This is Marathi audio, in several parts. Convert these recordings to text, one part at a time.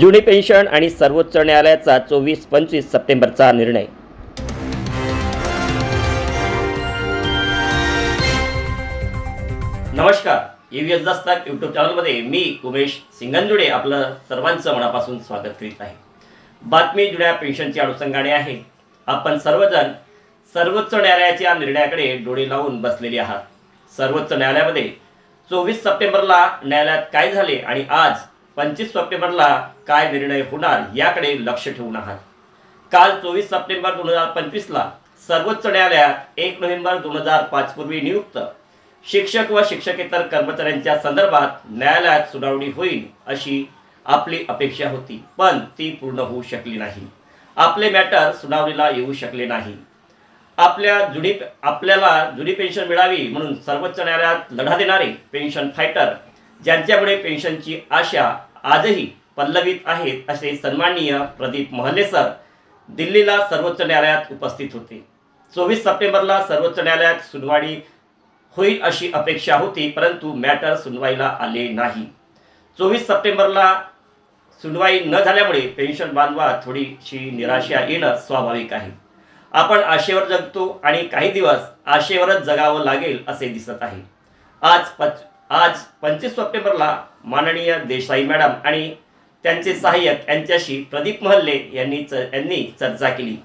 जुनी पेन्शन आणि सर्वोच्च न्यायालयाचा चोवीस पंचवीस सप्टेंबरचा निर्णय. नमस्कार. ईव्हीएस दस्तक यूट्यूब चॅनलमध्ये मी उमेश सिंगंजुडे आपलं सर्वांचं मनापासून स्वागत करीत आहे. बातमी जुन्या पेन्शनची अनुषंगाने आहे. आपण सर्वजण सर्वोच्च न्यायालयाच्या निर्णयाकडे डोळे लावून बसलेले आहात. सर्वोच्च न्यायालयामध्ये चोवीस सप्टेंबरला न्यायालयात काय झाले आणि आज पंचवीस सप्टेंबरला काय निर्णय होणार याकडे लक्ष ठेवून आहात. काल चोवीस सप्टेंबर दोन हजार पंचवीसला सर्वोच्च न्यायालयात एक नोव्हेंबर दोन हजार पाच पूर्वी नियुक्त शिक्षक व शिक्षकेतर कर्मचाऱ्यांच्या संदर्भात न्यायालयात सुनावणी होईल अशी आपली अपेक्षा होती पण ती पूर्ण होऊ शकली नाही. आपले मॅटर सुनावणीला येऊ शकले नाही. आपल्या जुनी आपल्याला जुनी पेन्शन मिळावी म्हणून सर्वोच्च न्यायालयात लढा देणारे पेन्शन फायटर ज्यांच्यामुळे पेन्शनची आशा आजही पल्लवीत आहेत असे सन्माननीय प्रदीप महले सर दिल्लीला सर्वोच्च न्यायालयात उपस्थित होते. चोवीस सप्टेंबरला सर्वोच्च न्यायालयात सुनवाई होईल अशी अपेक्षा होती परंतु मॅटर सुनवाईला आले नाही. चोवीस सप्टेंबरला सुनवाई न झाल्यामुळे पेन्शन बांधवात थोडीशी निराशा येणं स्वाभाविक आहे. आपण आशेवर जगतो आणि काही दिवस आशेवरच जगावं लागेल असे दिसत आहे. आज पच आज पंचवीस सप्टेंबरला माननीय देसाई मॅडम आणि त्यांचे सहाय्यक यांच्याशी प्रदीप महल्ले यांनी च यांनी चर्चा केली.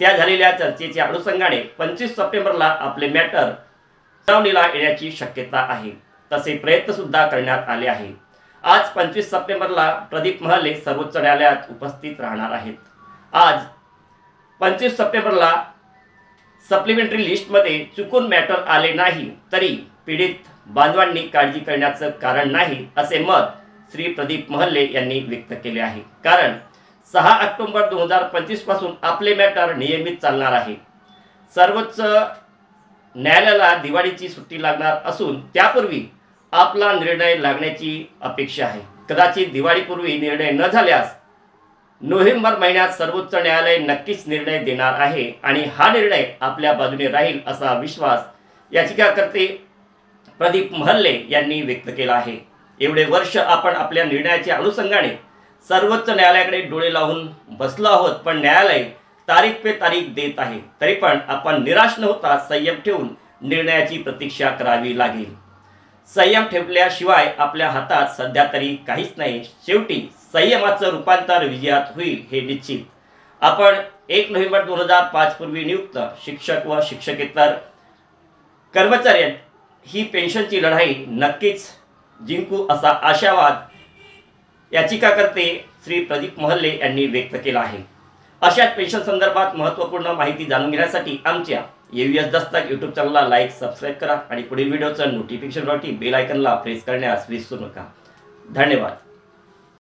त्या झालेल्या चर्चेच्या अनुषंगाने पंचवीस सप्टेंबरला आपले मॅटर सुनावणीला येण्याची शक्यता आहे. तसे प्रयत्न सुद्धा करण्यात आले आहे आज पंचवीस सप्टेंबरला प्रदीप महल्ले सर्वोच्च न्यायालयात उपस्थित राहणार आहेत. आज पंचवीस सप्टेंबरला सप्लिमेंटरी लिस्टमध्ये चुकून मॅटर आले नाही तरी पीडित बांधवांनी काळजी करण्याचं कारण नाही असे मत श्री प्रदीप महल्ले यांनी व्यक्त केले आहे. कारण सहा ऑक्टोबर दोन हजार पंचवीसपासून आपले मॅटर नियमित चालणार आहे. सर्वोच्च न्यायालयाला दिवाळीची सुट्टी लागणार असून त्यापूर्वी आपला निर्णय लागण्याची अपेक्षा आहे. कदाचित दिवाळीपूर्वी निर्णय न झाल्यास नोव्हेंबर महिन्यात सर्वोच्च न्यायालय नक्कीच निर्णय देणार आहे आणि हा निर्णय आपल्या बाजूने राहील असा विश्वास याचिकाकर्ते प्रदीप महल्ले यांनी व्यक्त केला आहे. एवढे वर्ष आपण आपल्या निर्णयाच्या अनुषंगाने सर्वोच्च न्यायालयाकडे डोळे लावून बसलो आहोत पण न्यायालय तारीख पे तारीख देत आहे. तरी पण आपण निराश न होता संयम ठेवून निर्णयाची प्रतीक्षा करावी लागेल. संयम ठेवल्याशिवाय आपल्या हातात सध्या तरी काहीच नाही. शेवटी संयमाचं रूपांतर विजयात होईल हे निश्चित. आपण एक नोव्हेंबर दोन हजार पाच पूर्वी नियुक्त शिक्षक व शिक्षकेतर कर्मचारी ही पेन्शनची लढाई नक्कीच जिंकू असा आशावाद याचिकाकर्ते श्री प्रदीप महल्ले यांनी व्यक्त केला आहे. अशाच पेन्शन संदर्भात महत्त्वपूर्ण माहिती जाणून घेण्यासाठी आमच्या एव्हीएस दस्तक यूट्यूब चॅनलला लाईक सबस्क्राईब करा आणि पुढील व्हिडिओचं नोटिफिकेशनसाठी बेल आयकनला प्रेस करण्यास विसरू नका. धन्यवाद.